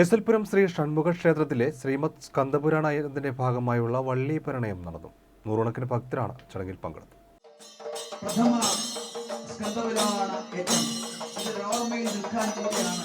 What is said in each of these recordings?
S L Puram Shri Shanmukha ക്ഷേത്രത്തിലെ ശ്രീമത് സ്കന്ദപുരാണയത്തിന്റെ ഭാഗമായുള്ള വള്ളി പരിണയം നടന്നു. നൂറുകണക്കിന് ഭക്തരാണ് ചടങ്ങിൽ പങ്കെടുത്തത്. പ്രഥമ ഓർമ്മയിൽ നിൽക്കാൻ കൂടിയാണ്.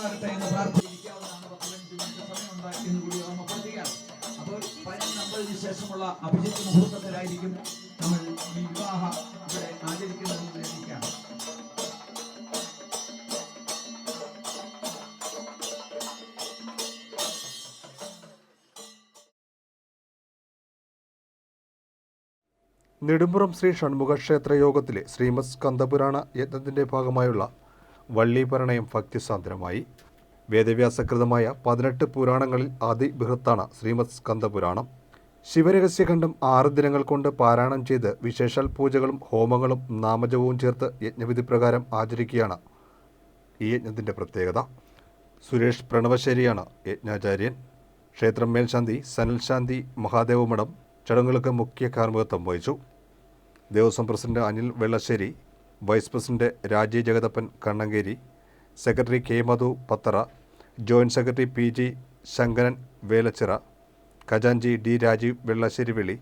ഉണ്ടാകട്ടെ എന്ന് പ്രാർത്ഥിക്കാവുന്നതാണ്. പത്ത് പതിനഞ്ച് മിനിറ്റ് സമയമുണ്ട് എന്ന് കൂടി അപ്പോൾ പതിനഞ്ച് അമ്പതിന് ശേഷമുള്ള അഭിജിത്ത് മുഹൂർത്തത്തിലായിരിക്കും നമ്മൾ ഈ വിവാഹ ഇവിടെ ആചരിക്കുന്നതിലേക്കാണ് നെടുമ്പുറം ശ്രീ ഷൺമുഖ ക്ഷേത്ര യോഗത്തിലെ ശ്രീമത് സ്കന്ദപുരാണ യജ്ഞത്തിന്റെ ഭാഗമായുള്ള വള്ളി പരിണയം ഭക്തിസാന്ദ്രമായി. വേദവ്യാസകൃതമായ പതിനെട്ട് പുരാണങ്ങളിൽ അതിബൃഹത്താണ് ശ്രീമത് സ്കന്ദപുരാണം ശിവരഹസ്യഖണ്ഡം ആറ് ദിനങ്ങൾ കൊണ്ട് പാരായണം ചെയ്ത് വിശേഷാൽ പൂജകളും ഹോമങ്ങളും നാമജപവും ചേർത്ത് യജ്ഞവിധി പ്രകാരം ആചരിക്കുകയാണ്. ഈ യജ്ഞത്തിന്റെ പ്രത്യേകത സുരേഷ് പ്രണവശ്ശേരിയാണ് യജ്ഞാചാര്യൻ. ക്ഷേത്രം മേൽശാന്തി സനൽശാന്തി മഹാദേവ മഠം ചടങ്ങുകൾക്ക് മുഖ്യ കാർമ്മികത്വം വഹിച്ചു. Devaswom president Anil Vellassery vice president Rajeev Jagathappan Kannankeri secretary K Madhu Pathara joint secretary P G Sankaran Velachira ഖജാൻജി D Rajeev Vellassery വെളി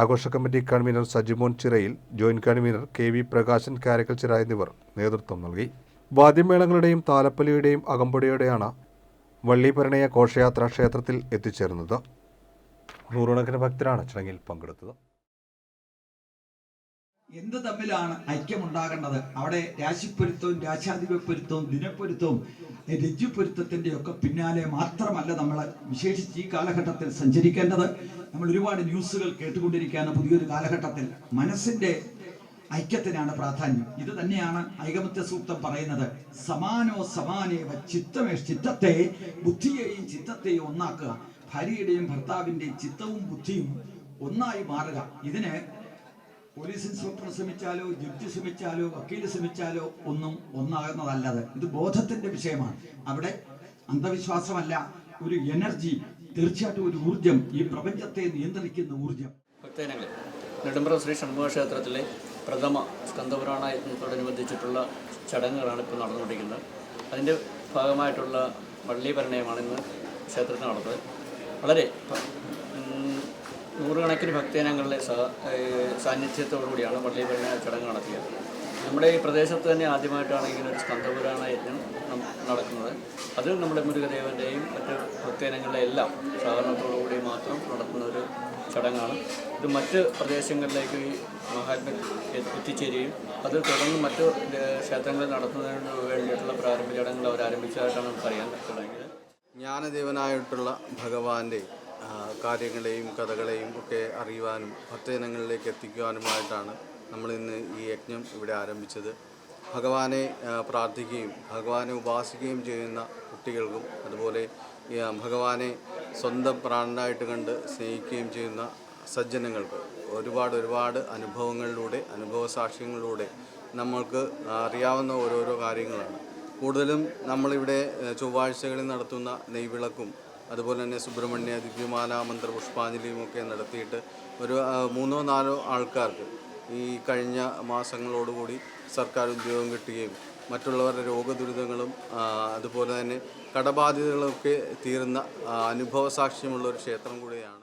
ആഘോഷ committee convener Sajimon Chirayil joint convener K V Prakashan Karakkal Chira എന്നിവർ നേതൃത്വം നൽകി. വാദ്യമേളങ്ങളുടെയും താലപ്പലിയുടെയും അകമ്പടിയോടെയാണ് വള്ളിപരണയ ഘോഷയാത്ര ക്ഷേത്രത്തിൽ എത്തിച്ചേർന്നത്. നൂറുകണക്കിന് ഭക്തരാണ് ചടങ്ങിൽ പങ്കെടുത്തത്. എന്ത് തമ്മിലാണ് ഐക്യമുണ്ടാകേണ്ടത്? അവിടെ രാശിപ്പൊരുത്തവും രാശാധിപപ്പൊരുത്തവും ദിനപ്പൊരുത്തവും രജ്ജുപ്പൊരുത്തത്തിന്റെ ഒക്കെ പിന്നാലെ മാത്രമല്ല നമ്മൾ വിശേഷിച്ച് ഈ കാലഘട്ടത്തിൽ സഞ്ചരിക്കേണ്ടത്. നമ്മൾ ഒരുപാട് ന്യൂസുകൾ കേട്ടുകൊണ്ടിരിക്കുകയാണ് പുതിയൊരു കാലഘട്ടത്തിൽ. മനസ്സിന്റെ ഐക്യത്തിനാണ് പ്രാധാന്യം. ഇത് തന്നെയാണ് ഐകമത്യ സൂക്തം പറയുന്നത്. സമാനോ സമാനേവ ചിത്തമേ ചിത്തത്തെ ബുദ്ധിയെയും ചിത്തത്തെയും ഒന്നാക്കുക. ഭാര്യയുടെയും ഭർത്താവിന്റെയും ചിത്തവും ബുദ്ധിയും ഒന്നായി മാറുക. ഇതിന് പോലീസ് ഇൻസ്പെക്ടർ ശ്രമിച്ചാലോ ജഡ്ജി ശ്രമിച്ചാലോ വക്കീൽ ശ്രമിച്ചാലോ ഒന്നും ഒന്നാകുന്നതല്ലത്. ഇത് ബോധത്തിന്റെ വിഷയമാണ്. അവിടെ അന്ധവിശ്വാസമല്ല ഒരു എനർജി തീർച്ചയായിട്ടും ഒരു ഊർജം ഈ പ്രപഞ്ചത്തെ നിയന്ത്രിക്കുന്ന ഊർജം ഭക്തജനങ്ങളെ നെടുമ്പ്രം ശ്രീ ഷൺമുഖ ക്ഷേത്രത്തിലെ പ്രഥമ സ്കന്ദപുരാണ യജ്ഞത്തോടനുബന്ധിച്ചിട്ടുള്ള ചടങ്ങുകളാണ് ഇപ്പോൾ നടന്നുകൊണ്ടിരിക്കുന്നത്. അതിന്റെ ഭാഗമായിട്ടുള്ള പള്ളി പരിണയമാണ് ഇന്ന് ക്ഷേത്രത്തിൽ നടന്നത്. വളരെ നൂറുകണക്കിന് ഭക്തജനങ്ങളുടെ സാന്നിധ്യത്തോടുകൂടിയാണ് പള്ളി പരിണയ ചടങ്ങ് നടത്തിയത്. നമ്മുടെ ഈ പ്രദേശത്ത് തന്നെ ആദ്യമായിട്ടാണ് ഇങ്ങനെ ഒരു സ്കന്ധപുരാണ യജ്ഞം നടക്കുന്നത്. അത് നമ്മുടെ മുരുകദേവന്റെയും മറ്റ് ഭക്തജനങ്ങളുടെ എല്ലാം സഹകരണത്തോടുകൂടി മാത്രം നടത്തുന്ന ഒരു ചടങ്ങാണ്. ഇത് മറ്റ് പ്രദേശങ്ങളിലേക്ക് ഈ മഹാത്മ എത്തിച്ചേരുകയും അത് തുടർന്ന് മറ്റ് ക്ഷേത്രങ്ങളിൽ നടത്തുന്നതിന് വേണ്ടിയിട്ടുള്ള പ്രാരംഭ ചടങ്ങുകൾ അവർ ആരംഭിച്ചതായിട്ടാണ് നമുക്ക് അറിയാൻ തുടങ്ങിയത്. ജ്ഞാനദേവനായിട്ടുള്ള ഭഗവാന്റെ കാര്യങ്ങളെയും കഥകളെയും ഒക്കെ അറിയുവാനും ഭക്തജനങ്ങളിലേക്ക് എത്തിക്കുവാനുമായിട്ടാണ് നമ്മളിന്ന് ഈ യജ്ഞം ഇവിടെ ആരംഭിച്ചത്. ഭഗവാനെ പ്രാർത്ഥിക്കുകയും ഭഗവാനെ ഉപാസിക്കുകയും ചെയ്യുന്ന കുട്ടികൾക്കും അതുപോലെ ഭഗവാനെ സ്വന്തം പ്രാണനായിട്ട് കണ്ട് സ്നേഹിക്കുകയും ചെയ്യുന്ന സജ്ജനങ്ങൾക്ക് ഒരുപാട് ഒരുപാട് അനുഭവങ്ങളിലൂടെ അനുഭവ സാക്ഷ്യങ്ങളിലൂടെ നമ്മൾക്ക് അറിയാവുന്ന ഓരോരോ കാര്യങ്ങളാണ്. കൂടുതലും നമ്മളിവിടെ ചൊവ്വാഴ്ചകളിൽ നടത്തുന്ന നെയ്വിളക്കും അതുപോലെ തന്നെ സുബ്രഹ്മണ്യ ദിവ്യമാല മന്ത്രപുഷ്പാഞ്ജലിയും ഒക്കെ നടത്തിയിട്ട് ഒരു മൂന്നോ നാലോ ആൾക്കാർക്ക് ഈ കഴിഞ്ഞ മാസങ്ങളോടുകൂടി സർക്കാർ ഉദ്യോഗം കിട്ടുകയും മറ്റുള്ളവരുടെ രോഗദുരിതങ്ങളും അതുപോലെ തന്നെ കടബാധ്യതകളൊക്കെ തീരുന്ന ആ, അനുഭവ സാക്ഷ്യമുള്ള ഒരു ക്ഷേത്രം കൂടിയാണ്